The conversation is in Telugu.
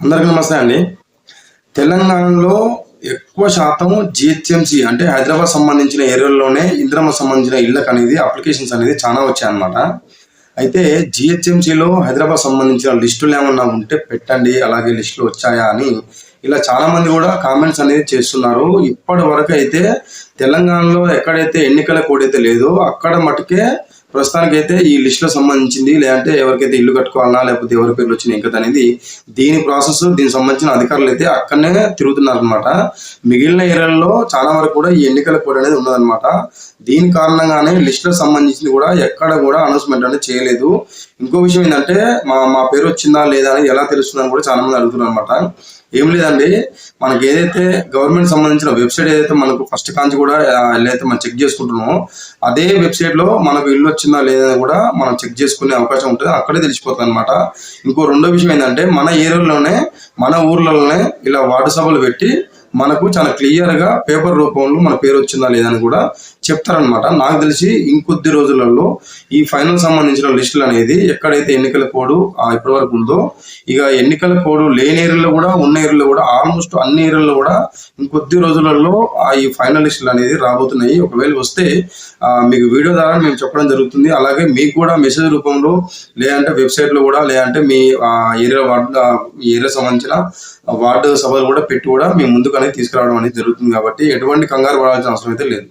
అందరికీ నమస్తే అండి. తెలంగాణలో ఎక్కువ శాతం జిహెచ్ఎంసి అంటే హైదరాబాద్ సంబంధించిన ఏరియాల్లోనే ఇంద్రమ సంబంధించిన ఇళ్ళకు అనేది అప్లికేషన్స్ అనేది చాలా వచ్చాయన్నమాట. అయితే జిహెచ్ఎంసిలో హైదరాబాద్ సంబంధించిన లిస్టులు ఏమన్నా ఉంటే పెట్టండి అలాగే లిస్టులు వచ్చాయా అని ఇలా చాలామంది కూడా కామెంట్స్ అనేది చేస్తున్నారు. ఇప్పటి వరకు అయితే తెలంగాణలో ఎక్కడైతే ఎన్నికల కోడ్ అయితే లేదో అక్కడ మటుకే ప్రస్తుతానికైతే ఈ లిస్ట్లో సంబంధించింది లేదంటే ఎవరికైతే ఇల్లు కట్టుకోవాలన్నా లేకపోతే ఎవరి పేర్లు వచ్చిన ఇంకా అనేది దీని ప్రాసెస్ దీనికి సంబంధించిన అధికారులు అయితే అక్కడనే తిరుగుతున్నారనమాట మిగిలిన ఏరియాల్లో చాలా వరకు కూడా ఈ ఎన్నికల కోడ్ అనేది ఉన్నదనమాట దీని కారణంగానే లిస్ట్లో సంబంధించింది కూడా ఎక్కడ కూడా అనౌన్స్మెంట్ అనేది చేయలేదు. ఇంకో విషయం ఏంటంటే మా మా పేరు వచ్చిందా లేదా అని ఎలా తెలుస్తుందని కూడా చాలా మంది అడుగుతున్నారు అనమాట ఏం లేదండి మనకి ఏదైతే గవర్నమెంట్ సంబంధించిన వెబ్సైట్ ఏదైతే మనకు ఫస్ట్ కాంచి కూడా ఆ, ఏదైతే మనం చెక్ చేసుకుంటున్నామో అదే వెబ్సైట్లో మనకు ఇల్లు వచ్చిందా లేదా కూడా మనం చెక్ చేసుకునే అవకాశం ఉంటుంది. అక్కడే తెలిసిపోతుంది అనమాట ఇంకో రెండో విషయం ఏంటంటే మన ఏరియాలోనే మన ఊర్లలోనే ఇలా వార్డు సభలు పెట్టి మనకు చాలా క్లియర్గా పేపర్ రూపంలో మన పేరు వచ్చిందా లేదా అని కూడా చెప్తారనమాట నాకు తెలిసి ఇంకొద్ది రోజులలో ఈ ఫైనల్ సంబంధించిన లిస్టులు అనేది ఎక్కడైతే ఎన్నికల కోడ్ ఇప్పటి వరకు ఉందో ఇక ఎన్నికల కోడ్ లేని ఏరియాలో కూడా ఉన్న ఏరియాలో కూడా ఆల్మోస్ట్ అన్ని ఏరియాలో కూడా ఇంకొద్ది రోజులలో ఆ ఈ ఫైనల్ లిస్టులు అనేది రాబోతున్నాయి. ఒకవేళ వస్తే మీకు వీడియో ద్వారా మేము చెప్పడం జరుగుతుంది. అలాగే మీకు కూడా మెసేజ్ రూపంలో లేదంటే వెబ్సైట్లో కూడా లేదంటే మీ ఆ, ఏరియా వార్డు ఏరియా సంబంధించిన వార్డు సభలు కూడా పెట్టి కూడా మేము ముందుకు అనేది తీసుకురావడం అనేది జరుగుతుంది కాబట్టి ఎటువంటి కంగారు పడాల్సిన అవసరం అయితే లేదు.